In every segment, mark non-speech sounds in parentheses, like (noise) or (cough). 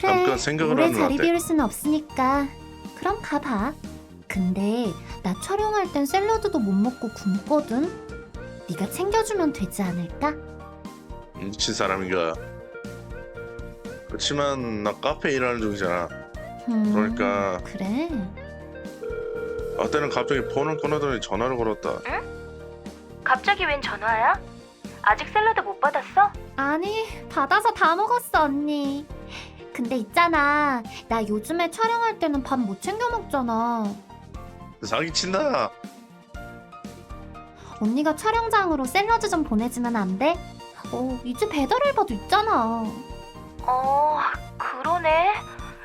그래, 잠깐 생각을 오래 하는 자리 라떼. 비울 순 없으니까 그럼 가봐. 근데 나 촬영할 땐 샐러드도 못 먹고 굶거든. 네가 챙겨주면 되지 않을까? 미친 사람인가 그렇지만 나 카페 일하는 중이잖아 음, 그러니까. 그래. 라떼는 갑자기 폰을 꺼내더니 전화를 걸었다 갑자기 웬 전화야? 아직 샐러드 못 받았어? 아니 받아서 다 먹었어 언니. 근데 있잖아 나 요즘에 촬영할 때는 밥 못 챙겨 먹잖아. 사기 친다 언니가 촬영장으로 샐러드 좀 보내주면 안 돼? 어 이제 배달 알바도 있잖아. 어, 그러네.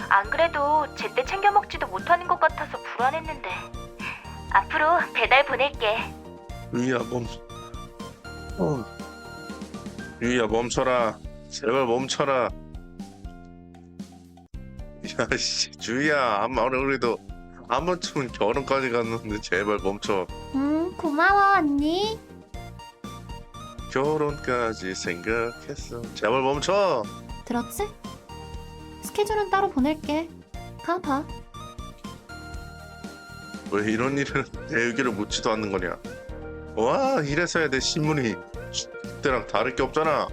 안 그래도 제때 챙겨 먹지도 못하는 것 같아서 불안했는데. 앞으로 배달 보낼게. 유이야 멈 어. 유이야 멈춰라 제발 멈춰라 야씨 주희야 아무리 우리도 한 번쯤은 결혼까지 갔는데 제발 멈춰 음 고마워 언니. 결혼까지 생각했어 제발 멈춰 들었지? 스케줄은 따로 보낼게. 가봐. 왜 이런 일은 내 의견을 묻지도 않는 거냐 와 이래서야 내 신문이 그때랑 다를 게 없잖아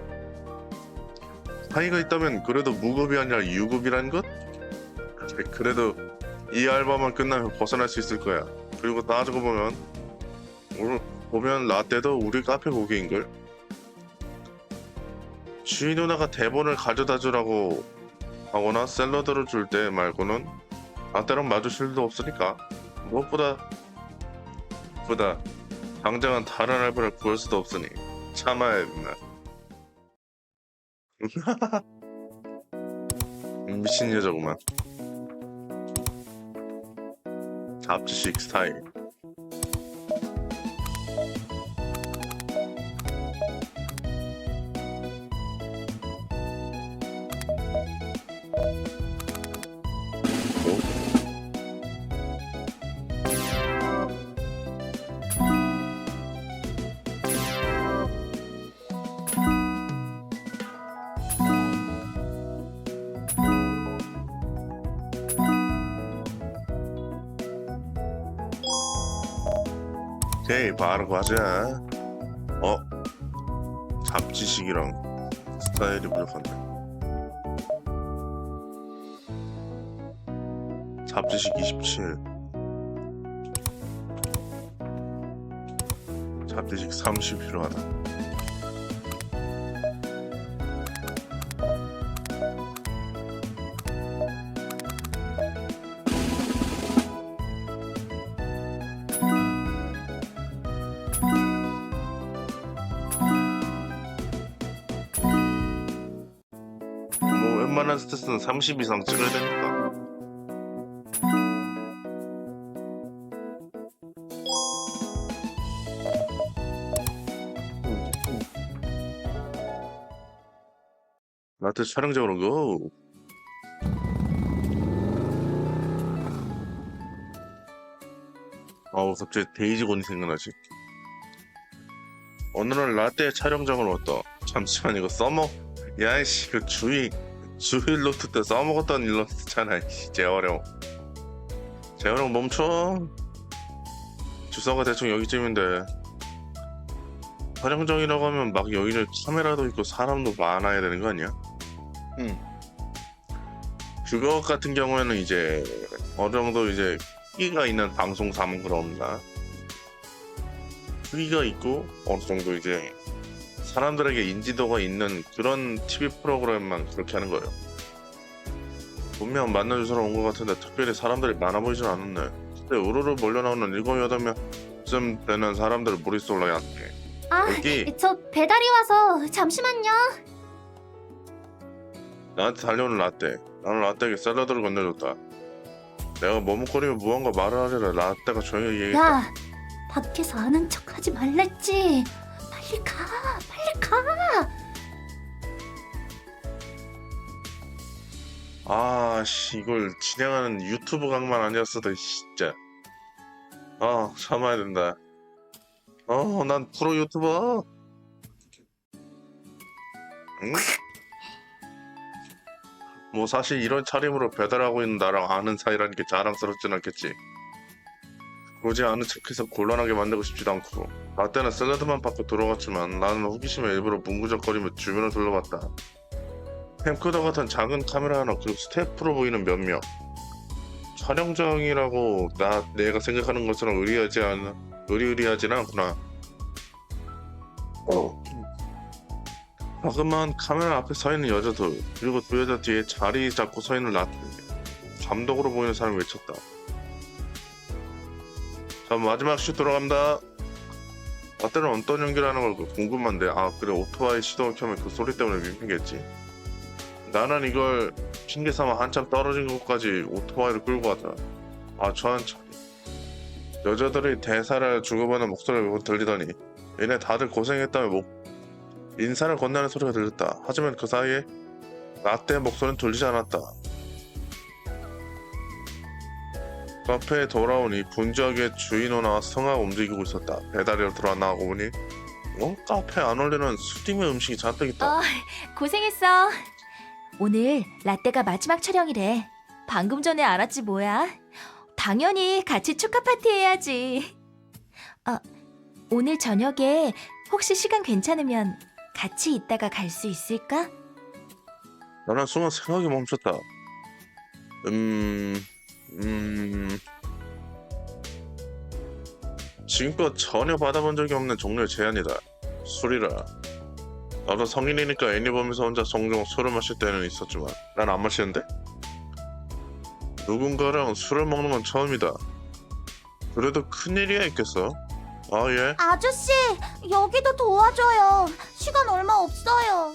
사이가 있다면 그래도 무급이 아니라 유급이라는 것? 그래도 이 알바만 끝나면 벗어날 수 있을 거야 그리고 따지고 보면 보면 라떼도 우리 카페 고객인 걸 주인 누나가 대본을 가져다 주라고 하거나 샐러드를 줄 때 말고는 라떼랑 마주칠 일도 없으니까 무엇보다 보다 당장은 다른 알바를 구할 수도 없으니 참아야 된다. (laughs) 미친 여자구만. 잡지식 오케이 바로 가자. 어? 잡지식이랑 스타일이 부족한데. 잡지식 27 잡지식 30 필요하다 스트레스는 30 이상 찍어야 되니까. 나한테 촬영장으로 고 아우 갑자기 데이지곤이 생각나지. 오늘은 라떼 촬영장으로 왔다. 잠시만 이거 써먹. 야이씨 그 주의 주일 노트 때 써먹었던 일러스트잖아 재활용. 재활용 멈춰. 주소가 대충 여기쯤인데. 촬영장이라고 하면 막 여기저기 카메라도 있고 사람도 많아야 되는 거 아니야? 응. 그거 같은 경우에는 이제 어느 정도 이제 크기가 있는 방송사면 그런가 크기가 있고 어느 정도 이제 사람들에게 인지도가 있는 그런 TV 프로그램만 그렇게 하는 거예요. 분명 만난 주소로 온 것 같은데 특별히 사람들이 많아 보이진 않았네. 그때 우르르 몰려 나오는 일곱 여덟 명쯤 되는 사람들 머릿속으로 약해. 아 여기 저 배달이 와서 잠시만요. 나한테 달려오는 라떼. 나는 라떼에게 샐러드를 건네줬다. 내가 머뭇거리며 무언가 말을 하려라 라떼가 조용히 얘기했다. 야 밖에서 아는 척하지 말랬지. 빨리 가, 가. 아 씨 이걸 진행하는 유튜브 강만 아니었어도 진짜 아 참아야 된다 어 난 프로 유튜버 응? 뭐 사실 이런 차림으로 배달하고 있는 나랑 아는 사이라는 게 자랑스럽진 않겠지. 굳이 아는 척해서 곤란하게 만들고 싶지도 않고 나 때는 샐러드만 받고 들어갔지만 나는 호기심에 일부러 문구적거리며 주변을 둘러봤다. 캠코더 같은 작은 카메라 하나 그리고 스태프로 보이는 몇몇 촬영장이라고 나 내가 생각하는 것처럼 의리하지 않 의리의리하지는 않구나. 어. 자그마한 카메라 앞에 서 있는 여자들 그리고 두 여자 뒤에 자리 잡고 서 있는 나트 감독으로 보이는 사람이 외쳤다. 자 마지막 슛 들어갑니다. 나때는 어떤 연기를 하는 걸까 궁금한데 아 그래 오토바이 시동을 켜면 그 소리 때문에 민폐겠지. 나는 이걸 핑계 삼아 한참 떨어진 곳까지 오토바이를 끌고 갔다. 아 천천히. 여자들이 대사를 주고받는 목소리가 들리더니 얘네 다들 고생했다며 목 인사를 건네는 소리가 들렸다. 하지만 그 사이에 라떼의 목소리는 들리지 않았다. 카페에 돌아오니 분주하게 주인어나 성아가 움직이고 있었다. 배달이로 들어왔나 하고 보니 어? 카페에 안 어울리는 수딩의 음식이 잔뜩 있다. 어, 고생했어. 오늘 라떼가 마지막 촬영이래. 방금 전에 알았지 뭐야? 당연히 같이 축하 파티 해야지. 어, 오늘 저녁에 혹시 시간 괜찮으면 같이 있다가 갈 수 있을까? 나는 순간 생각이 멈췄다. 음, 음. 지금껏 전혀 받아본 적이 없는 종류의 제안이다. 술이라. 나도 성인이니까 애니 보면서 혼자 종종 술을 마실 때는 있었지만 난 안 마시는데? 누군가랑 술을 먹는 건 처음이다. 그래도 큰일이야 있겠어. 아 예. 아저씨, 여기도 도와줘요. 시간 얼마 없어요.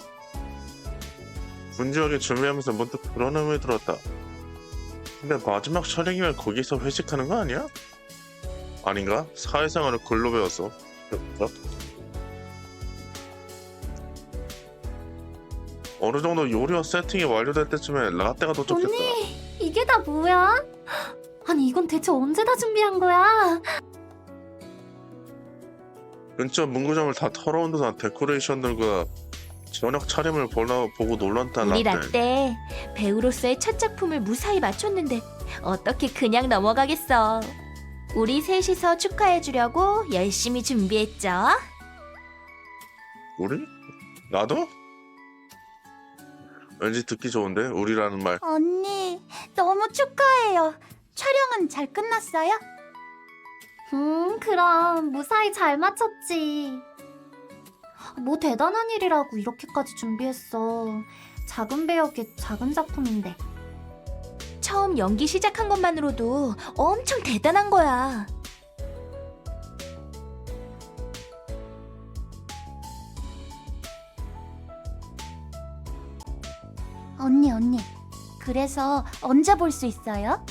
분주하게 준비하면서 문득 그런 의문이 들었다. 근데 마지막 촬영이면 거기서 회식하는 거 아니야? 아닌가? 사회생활을 글로 배웠어. 어? 어느 정도 요리와 세팅이 완료될 때쯤에 라떼가 도착했다. 언니, 이게 다 뭐야? 아니, 이건 대체 언제 다 준비한 거야? 근처 문구점을 다 털어온 듯한 데코레이션들과 저녁 차림을 보나, 보고 놀란다 우리 라떼. 라떼 배우로서의 첫 작품을 무사히 마쳤는데 어떻게 그냥 넘어가겠어? 우리 셋이서 축하해 주려고 열심히 준비했죠. 우리? 나도? 왠지 듣기 좋은데 우리라는 말. 언니, 너무 축하해요. 촬영은 잘 끝났어요? 음, 그럼 무사히 잘 마쳤지. 뭐 대단한 일이라고 이렇게까지 준비했어. 작은 배역의 작은 작품인데. 처음 연기 시작한 것만으로도 엄청 대단한 거야. 언니, 언니. 그래서 언제 볼 수 있어요?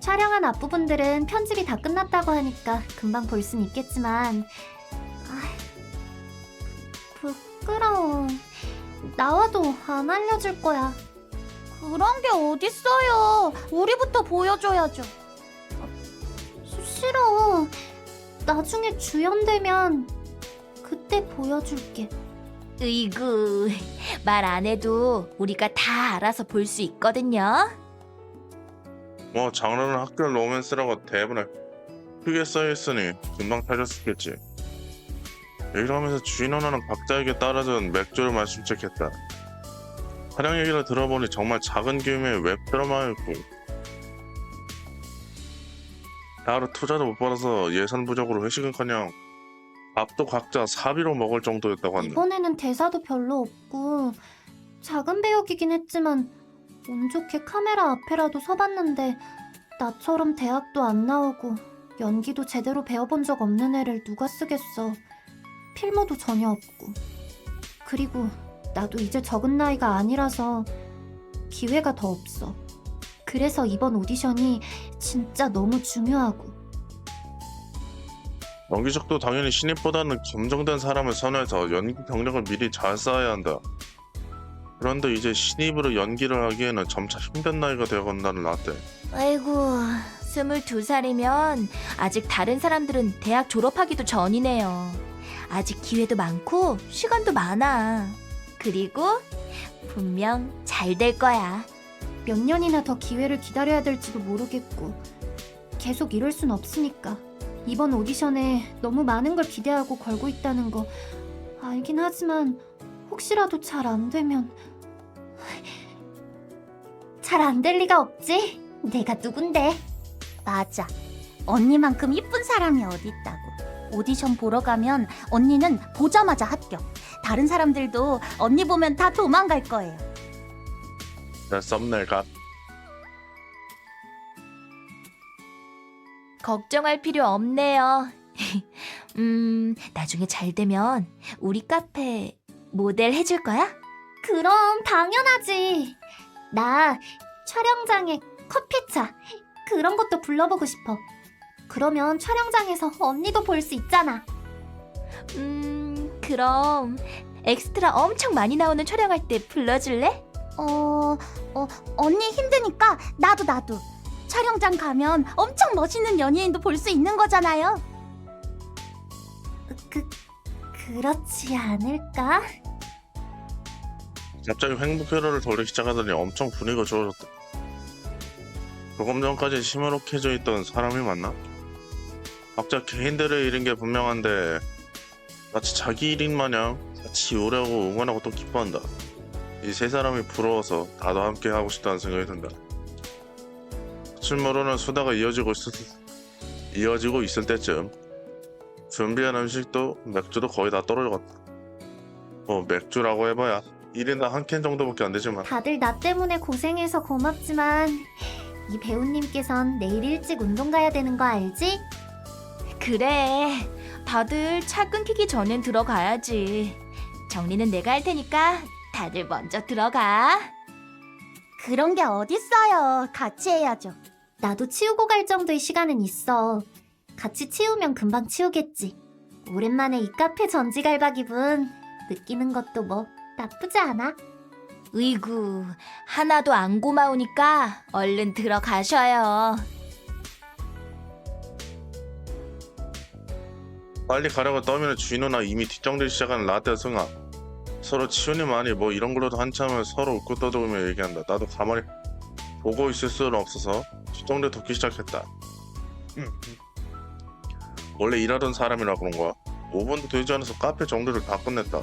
촬영한 앞부분들은 편집이 다 끝났다고 하니까 금방 볼 순 있겠지만 아, 부끄러워 나와도 안 알려줄 거야. 그런 게 어딨어요. 우리부터 보여줘야죠. 싫어. 나중에 주연 되면 그때 보여줄게. 으이구, (laughs) 말 안 해도 우리가 다 알아서 볼 수 있거든요. 뭐 장르는 학교 로맨스라고 대본에 크게 써있으니 금방 찾았겠지. 이러면서 주인 하나는 각자에게 따라준 맥주를 마신 척했다. 촬영 얘기를 들어보니 정말 작은 규모의 웹 드라마였고 하루 투자도 못 받아서 예산 부족으로 회식은커녕 밥도 각자 사비로 먹을 정도였다고 한다. 이번에는 대사도 별로 없고 작은 배역이긴 했지만 운 좋게 카메라 앞에라도 서봤는데 나처럼 대학도 안 나오고 연기도 제대로 배워본 적 없는 애를 누가 쓰겠어. 필모도 전혀 없고. 그리고 나도 이제 적은 나이가 아니라서 기회가 더 없어. 그래서 이번 오디션이 진짜 너무 중요하고. 연기적도 당연히 신입보다는 검정된 사람을 선호해서 연기 경력을 미리 잘 쌓아야 한다. 그런데 이제 신입으로 연기를 하기에는 점차 힘든 나이가 되어간다는 라떼. 아이고, 스물두 살이면 아직 다른 사람들은 대학 졸업하기도 전이네요. 아직 기회도 많고 시간도 많아. 그리고 분명 잘 될 거야. 몇 년이나 더 기회를 기다려야 될지도 모르겠고 계속 이럴 순 없으니까 이번 오디션에 너무 많은 걸 기대하고 걸고 있다는 거 알긴 하지만 혹시라도 잘 안 되면 잘 안 될 리가 없지 내가 누군데 맞아. 언니만큼 이쁜 사람이 어디 있다고. 오디션 보러 가면 언니는 보자마자 합격. 다른 사람들도 언니 보면 다 도망갈 거예요. 내 썸네일 각. 걱정할 필요 없네요. (laughs) 음, 나중에 잘 되면 우리 카페 모델 해줄 거야? 그럼 당연하지 나 촬영장에 커피차 그런 것도 불러보고 싶어 그러면 촬영장에서 언니도 볼 수 있잖아 음, 그럼 엑스트라 엄청 많이 나오는 촬영할 때 불러줄래? 어, 어, 언니 힘드니까 나도 나도. 촬영장 가면 엄청 멋있는 연예인도 볼 수 있는 거잖아요. 그 그렇지 않을까? 갑자기 횡복 회로를 돌리기 시작하더니 엄청 분위기가 좋아졌다. 조금 전까지 시무룩해져 있던 사람이 맞나? 각자 개인들의 일인 게 분명한데 마치 자기 일인 마냥 같이 요래하고 응원하고 또 기뻐한다. 이 세 사람이 부러워서 나도 함께 하고 싶다는 생각이 든다. 술 모르는 수다가 이어지고 있을, 이어지고 있을 때쯤 준비한 음식도 맥주도 거의 다 떨어져갔다. 뭐 맥주라고 해봐야 1인당 한 캔 정도밖에 안 되지만 다들 나 때문에 고생해서 고맙지만 이 배우님께선 내일 일찍 운동 가야 되는 거 알지? 그래. 다들 차 끊기기 전엔 들어가야지. 정리는 내가 할 테니까 다들 먼저 들어가. 그런 게 어딨어요. 같이 해야죠. 나도 치우고 갈 정도의 시간은 있어. 같이 치우면 금방 치우겠지. 오랜만에 이 카페 전지갈바 기분 느끼는 것도 뭐 나쁘지 않아. 으이구, 하나도 안 고마우니까 얼른 들어가셔요. 빨리 가려고 떠면 주인 누나 이미 뒷정리 시작하는 라떼 승아 서로 치우니 많이 뭐 이런 걸로도 한참을 서로 웃고 떠들며 얘기한다 나도 가만히 보고 있을 수는 없어서 뒷정리 돕기 시작했다 음. 원래 일하던 사람이라 그런 거야 5분도 되지 않아서 카페 정리를 다 끝냈다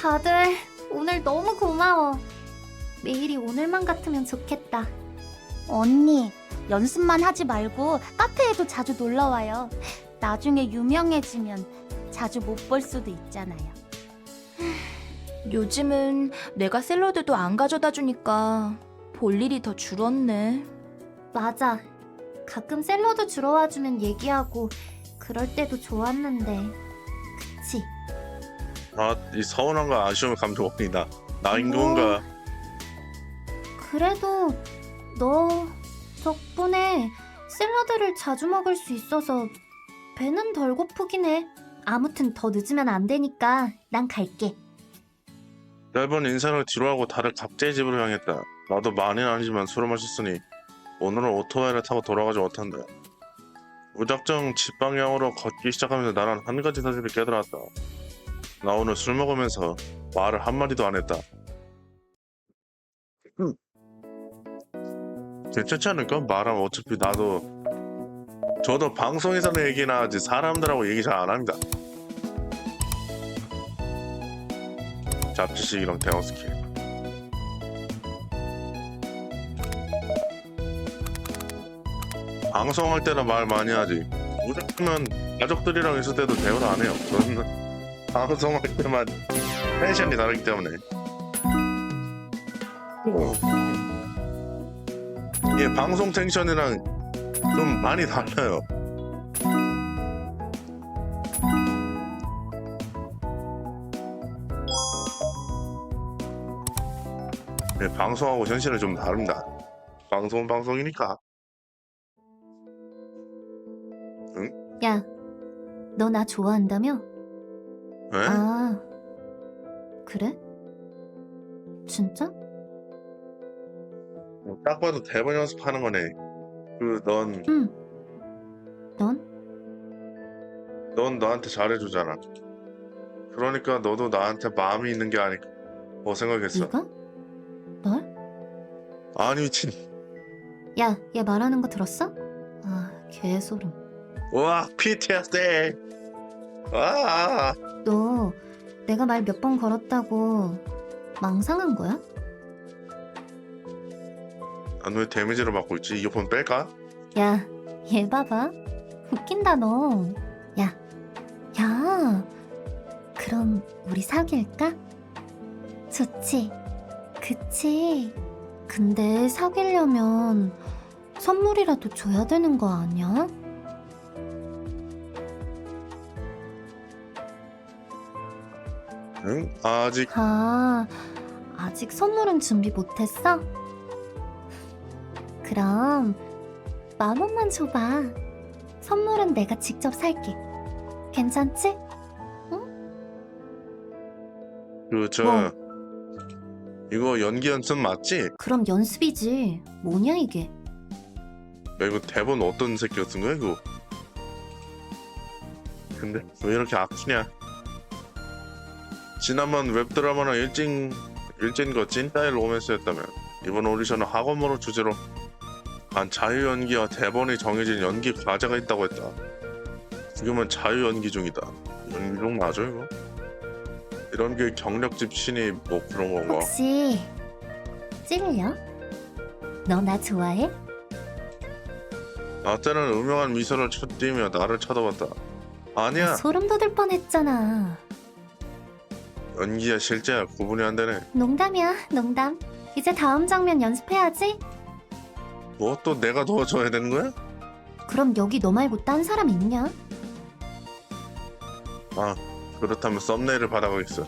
다들 오늘 너무 고마워. 매일이 오늘만 같으면 좋겠다. 언니, 연습만 하지 말고 카페에도 자주 놀러 와요. 나중에 유명해지면 자주 못 볼 수도 있잖아요. 요즘은 내가 샐러드도 안 가져다 주니까 볼 일이 더 줄었네. 맞아. 가끔 샐러드 주러 와주면 얘기하고 그럴 때도 좋았는데. 그치? 아 이 서운함과 아쉬움을 감독합니다 나인 뭐. 건가 그래도 너 덕분에 샐러드를 자주 먹을 수 있어서 배는 덜 고프긴 해. 아무튼 더 늦으면 안 되니까 난 갈게. 짧은 인사를 뒤로하고 다들 각자의 집으로 향했다. 나도 많이는 아니지만 술을 마셨으니 오늘은 오토바이를 타고 돌아가지 못한다. 무작정 집 방향으로 걷기 시작하면서 나는 한 가지 사실을 깨달았다. 나 오늘 술 먹으면서 말을 한마디도 안 했다. 음. 괜찮지 않을까? 말하면 어차피 나도 저도 방송에서는 얘기나 하지 사람들하고 얘기 잘 안 합니다. 잡지식이랑 대화 스킬. 방송할 때는 말 많이 하지. 무조건 가족들이랑 있을 때도 대화를 안 해요. 저는 (laughs) 방송할 때만 텐션이 다르기 때문에. 이게 방송 텐션이랑 좀 많이 달라요. 네, 방송하고 현실은 좀 다릅니다. 방송은 방송이니까. 야, 너 나 좋아한다며? 네? 아, 그래? 진짜? 뭐딱 봐도 대본 연습하는 거네. 그넌 응. 넌? 넌 나한테 잘해주잖아. 그러니까 너도 나한테 마음이 있는 게 아닐까. 뭐 생각했어? 네가? 널? 아니 미친. 야, 얘 말하는 거 들었어? 아, 개소름. 와 PTSD. 아. 너 내가 말 몇 번 걸었다고 망상한 거야? 난 왜 데미지를 받고 있지? 이어폰 뺄까? 야, 얘 봐봐. 웃긴다 너. 야, 야. 그럼 우리 사귈까? 좋지. 그치. 근데 사귀려면 선물이라도 줘야 되는 거 아니야? 응? 아직 아, 아직 선물은 준비 못했어? 그럼 만 원만 줘봐. 선물은 내가 직접 살게. 괜찮지? 그저 뭐? 이거 연기 연습 맞지? 그럼 연습이지. 뭐냐 이게? 야 이거 대본 어떤 새끼가 쓴 거야 이거? 근데 왜 이렇게 악취냐? 지난번 웹드라마나 일진 일진 거 찐따일 로맨스였다면 이번 오디션은 학원모로 주제로 한 자유 연기와 대본이 정해진 연기 과제가 있다고 했다. 지금은 자유 연기 중이다. 연기 중 맞아 이거? 이런 게 경력집 신입 뭐 그런 건가? 혹시 찔려? 너 나 좋아해? 나 때는 음흉한 미소를 띄며 나를 쳐다봤다. 아니야 소름 돋을 뻔했잖아. 연기야 실제야 구분이 안 되네. 농담이야, 농담. 이제 다음 장면 연습해야지. 뭐 또 내가 도와줘야 되는 거야? 그럼 여기 너 말고 딴 사람 있냐? 아 그렇다면 썸네일을 받아가겠어.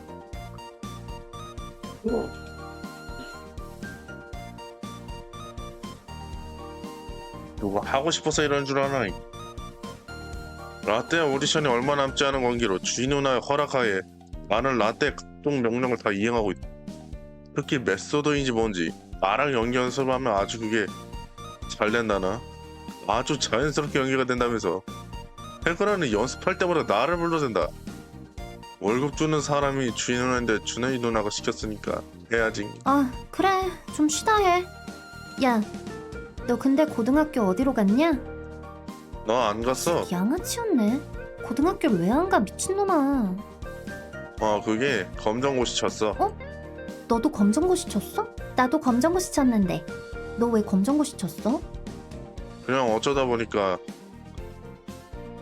누가 하고 싶어서 이런 줄 아나? 라떼와 오디션이 얼마 남지 않은 관계로 주인 누나의 허락하에 나는 라떼 각종 명령을 다 이행하고 있다. 특히 메소드인지 뭔지 나랑 연기 연습을 하면 아주 그게 잘 된다나? 아주 자연스럽게 연기가 된다면서 해그라는 연습할 때마다 나를 불러댄다. 월급 주는 사람이 주인 누나인데 준혜이 누나가 시켰으니까 해야지. 아, 그래. 좀 쉬다 해. 야, 너 근데 고등학교 어디로 갔냐? 너안 갔어? 양아치였네. 고등학교를 왜안 가, 미친놈아. 어 그게 검정고시 쳤어. 너도 검정고시 쳤어? 나도 검정고시 쳤는데. 너 왜 검정고시 쳤어? 그냥 어쩌다 보니까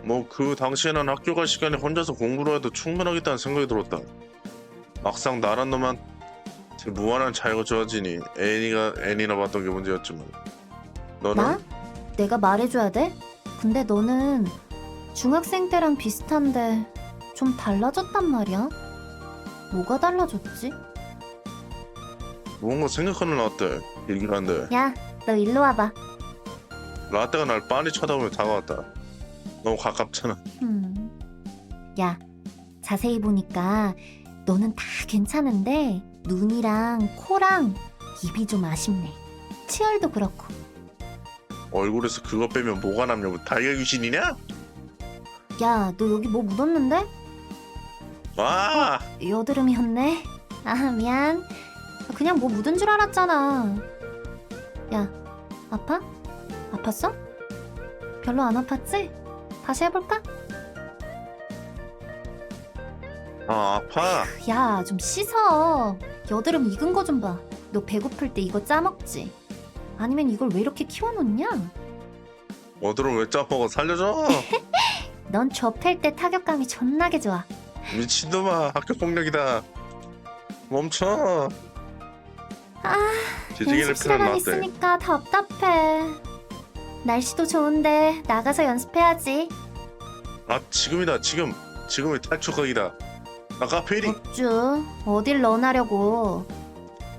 뭐 그 당시에는 학교 갈 시간에 혼자서 공부를 해도 충분하겠다는 생각이 들었다. 막상 나란 놈한 테 무한한 자유가 주어지니 애니가 애니나 봤던 게 문제였지만 너는 나? 내가 말해줘야 돼? 근데 너는 중학생 때랑 비슷한데 좀 달라졌단 말이야. 뭐가 달라졌지? 뭔가 생각하는 라떼 얘 기를 한데 야, 너 일로 와봐. 라떼가 날 빤히 쳐다보며 다가왔다. 너무 가깝잖아. 음. 야, 자세히 보니까 너는 다 괜찮은데 눈이랑 코랑 입이 좀 아쉽네. 치열도 그렇고. 얼굴에서 그거 빼면 뭐가 남냐고 달걀 귀신이냐? 야, 너 여기 뭐 묻었는데? 아 여드름이었네. 아, 미안. 그냥 뭐 묻은 줄 알았잖아. 야, 아파? 아팠어? 별로 안 아팠지? 다시 해볼까? 아, 아파. 야, 좀 씻어. 여드름 익은 거 좀 봐. 너 배고플 때 이거 짜먹지? 아니면 이걸 왜 이렇게 키워놓냐? 어디로 왜 짜먹어 살려줘. (laughs) 넌 접할 때 타격감이 존나게 좋아. 미친놈아 학교 폭력이다. 멈춰. 아, 뒤지기를 연습실에만 피는 라떼. 있으니까 답답해. 날씨도 좋은데 나가서 연습해야지. 아 지금이다 지금 지금이 탈출각이다. 나 카페리. 어쭈, 어딜 런하려고.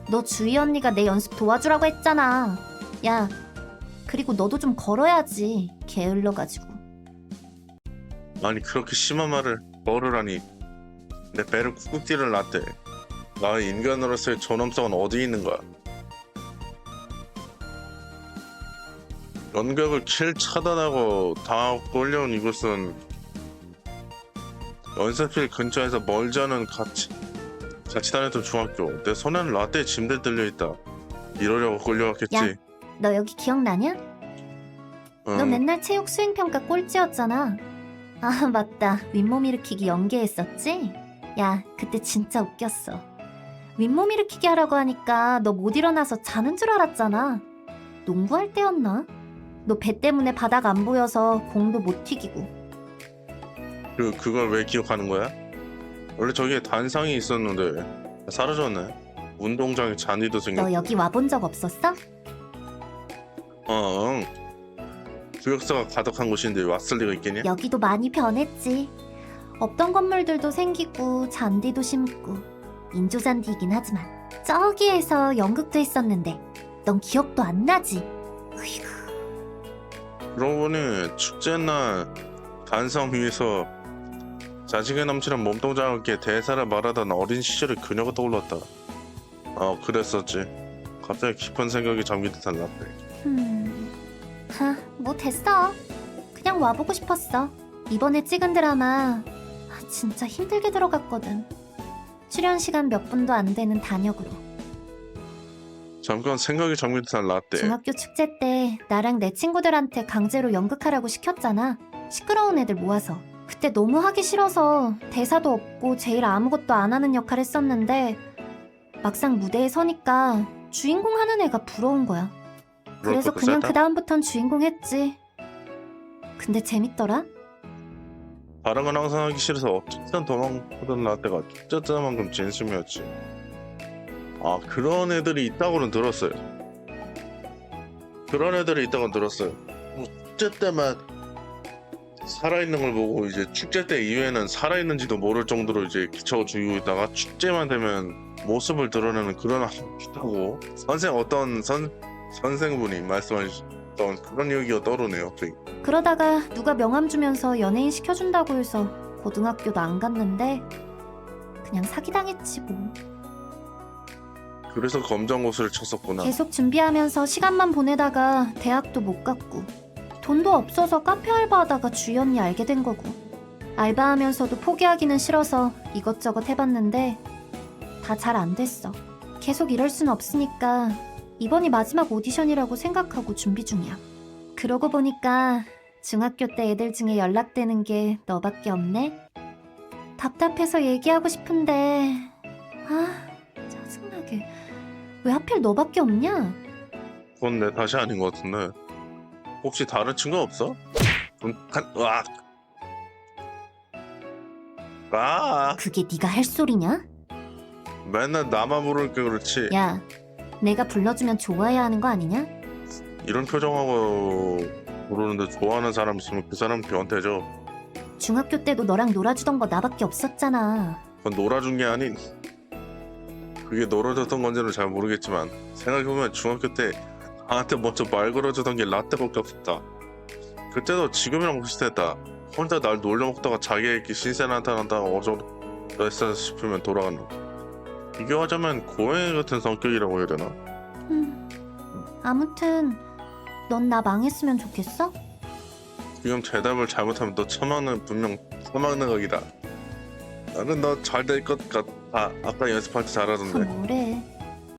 너 주희 언니가 내 연습 도와주라고 했잖아. 야, 그리고 너도 좀 걸어야지. 게을러가지고. 아니 그렇게 심한 말을 걸으라니. 내 배를 쿡쿡 찌를 라떼. 나 인간으로서의 존엄성은 어디 있는 거야? 연극을 킬 차단하고 다 끌려온 이곳은 연습실 근처에서 멀지 않은 같이 같이 다녔던 중학교 내 손에는 라떼 짐들 들려 있다 이러려고 끌려왔겠지 야. 너 여기 기억나냐? 응. 너 맨날 체육 수행 평가 꼴찌였잖아. 아, 맞다. 윗몸 일으키기 연계했었지? 야, 그때 진짜 웃겼어. 윗몸 일으키기 하라고 하니까 너 못 일어나서 자는 줄 알았잖아. 농구할 때였나? 너 배 때문에 바닥 안 보여서 공도 못 튀기고. 그, 그걸 왜 기억하는 거야? 원래 저기에 단상이 있었는데 사라졌네 운동장에 잔디도 생겼고 너 여기 와본 적 없었어? 어, 응. 구역사가 가득한 곳인데 왔을 리가 있겠냐? 여기도 많이 변했지. 없던 건물들도 생기고 잔디도 심고 인조잔디이긴 하지만 저기에서 연극도 했었는데 넌 기억도 안 나지? 으이구. 그러고 보니 축제 날 단상 위에서 자식에 넘치는 몸동자와 함께 대사를 말하던 어린 시절의 그녀가 떠올랐다. 어, 그랬었지. 갑자기 깊은 생각이 잠긴 듯한 라떼. 음, 하, 뭐 됐어. 그냥 와보고 싶었어. 이번에 찍은 드라마 아, 진짜 힘들게 들어갔거든. 출연 시간 몇 분도 안 되는 단역으로. 잠깐 생각이 잠긴 듯한 라떼. 중학교 축제 때 나랑 내 친구들한테 강제로 연극하라고 시켰잖아. 시끄러운 애들 모아서. 그때 너무 하기 싫어서 대사도 없고 제일 아무것도 안 하는 역할 했었는데 막상 무대에 서니까 주인공 하는 애가 부러운 거야. 그래서 그냥. 그 다음부턴 주인공 했지. 근데 재밌더라? 다른 건 항상 하기 싫어서 어떻게든 도망가던 라떼가 축제때만큼 진심이었지. 아 그런 애들이 있다고는 들었어요. 그런 애들이 있다고는 들었어요. 뭐 축제 때만 살아있는 걸 보고 이제 축제 때 이후에는 살아있는지도 모를 정도로 이제 기쳐 죽이고 있다가 축제만 되면 모습을 드러내는 그런 아이가 있다고 선생 어떤 선 선생분이 말씀하 셨던 그런 얘기가 떠오르네요. 갑자기. 그러다가 누가 명함 주면서 연예인 시켜준다고 해서 고등학교도 안 갔는데 그냥 사기당했지 뭐. 그래서 검정고시를 쳤었구나. 계속 준비하면서 시간만 보내다가 대학도 못 갔고 돈도 없어서 카페 알바하다가 언니 알게 된 거고 알바하면서도 포기하기는 싫어서 이것저것 해봤는데 다 잘 안 됐어 계속 이럴 순 없으니까 이번이 마지막 오디션이라고 생각하고 준비 중이야 그러고 보니까 중학교 때 애들 중에 연락되는 게 너밖에 없네 답답해서 얘기하고 싶은데 아 짜증나게 왜 하필 너밖에 없냐? 그건 내 탓이 아닌 것 같은데 혹시 다른 친구 없어? 음, 한, 와. 아 그게 네가 할 소리냐? 맨날 나만 부르니까 그렇지 야, 내가 불러주면 좋아해야 하는 거 아니냐? 이런 표정하고 부르는데 좋아하는 사람 있으면 그 사람 변태죠. 중학교 때도 너랑 놀아주던 거 나밖에 없었잖아. 그건 놀아준 게 아닌. 그게 놀아줬던 건지는 잘 모르겠지만 생각해보면 중학교 때 나한테 먼저 말 걸어주던 게 라떼밖에 없었다. 그때도 지금이랑 비슷했다. 혼자 날 놀려먹다가 자기에게 신세 나타난다가 어쩌다 싶으면 돌아가는 비교하자면 고양이 같은 성격이라고 해야 되나? 음, 아무튼 넌 나 망했으면 좋겠어? 지금 대답을 잘못하면 너 처먹는 분명 처먹는 각이다 나는 너 잘 될 것 같아 아까 연습할 때 아, 잘하던데 뭐래?